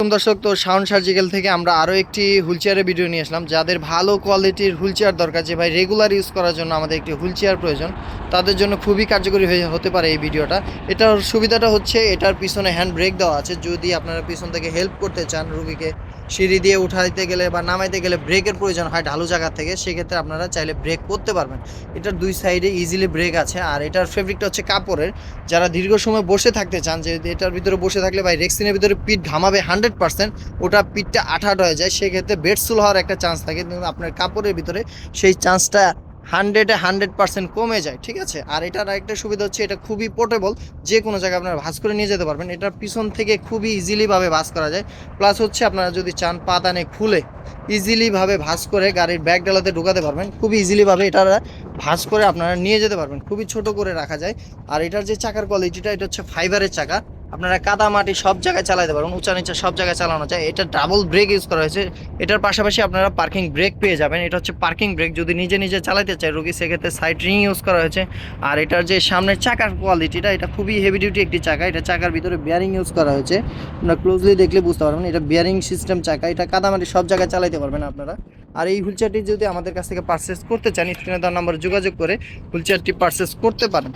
দর্শক, তো sound surgical থেকে আমরা আরও একটি হুইল চেয়ারের ভিডিও নিয়ে আসলাম, যাদের ভালো কোয়ালিটির হুইল চেয়ার দরকার যে ভাই রেগুলার ইউজ করার জন্য আমাদের একটি হুইল চেয়ার প্রয়োজন, তাদের জন্য খুবই কার্যকরী হয়ে হতে পারে এই ভিডিওটা। এটার সুবিধাটা হচ্ছে, এটার পিছনে হ্যান্ড ব্রেক দেওয়া আছে, যদি আপনারা পিছন থেকে হেল্প করতে চান রুগীকে সিঁড়ি দিয়ে উঠাইতে গেলে বা নামাইতে গেলে ব্রেকের প্রয়োজন হয় ঢালু জায়গা থেকে, সেক্ষেত্রে আপনারা চাইলে ব্রেক করতে পারবেন। এটার দুই সাইডে ইজিলি ব্রেক আছে। আর এটার ফেব্রিকটা হচ্ছে কাপড়ের। যারা দীর্ঘ সময় বসে থাকতে চান, যে এটার ভিতরে বসে থাকলে ভাই রেক্সিনের ভিতরে পিঠ ঘামাবে হান্ড্রেড পার্সেন্ট ওটা পিঠটা আঠাট হয়ে যায়, সেক্ষেত্রে বেডসুল হওয়ার একটা চান্স থাকে। কিন্তু আপনার কাপড়ের ভিতরে সেই চান্সটা হান্ড্রেডে হান্ড্রেড পার্সেন্ট কমে যায়, ঠিক আছে? আর এটার আরেকটা সুবিধা হচ্ছে এটা খুবই পোর্টেবল যে কোনো জায়গায় আপনারা ভাঁজ করে নিয়ে যেতে পারবেন। এটার পিছন থেকে খুবই ইজিলিভাবে ভাঁজ করা যায়। প্লাস হচ্ছে আপনারা যদি চান পাতানে খুলে ইজিলিভাবে ভাঁজ করে গাড়ির ব্যাগ ডালাতে ঢুকাতে পারবেন, খুবই ইজিলিভাবে এটা ভাঁজ করে আপনারা নিয়ে যেতে পারবেন। খুবই ছোট করে রাখা যায়। আর এটার যে চাকার কোয়ালিটিটা এটা হচ্ছে ফাইবারের চাকা। আপনারা কাদা মাটি সব জায়গায় চালাতে পারবেন, উঁচা নিচা সব জায়গায় চালানো যায়। এটা ডাবল ব্রেক ইউজ করা হয়েছে। এটার পাশাপাশি আপনারা পার্কিং ব্রেক পেয়ে যাবেন। এটা হচ্ছে পার্কিং ব্রেক যদি নিজে নিজে চালাতে চায় রোগী, সেক্ষেত্রে সাইড রিং ইউজ করা হয়েছে। আর এটার যে সামনের চাকার কোয়ালিটিটা এটা খুবই হেভি ডিউটি একটি চাকা। এটা চাকার ভিতরে বিয়ারিং ইউজ করা হয়েছে। আপনারা ক্লোজলি দেখলে বুঝতে পারবেন, এটা বিয়ারিং সিস্টেম চাকা। এটা কাদামাটি সব জায়গায় চালাতে পারবেন আপনারা। আর এই হুইলচেয়ারটি যদি আমাদের কাছ থেকে পারচেস করতে চান স্ক্রিনে দেওয়ার নাম্বার যোগাযোগ করে হুইলচেয়ারটি পারচেস করতে পারেন।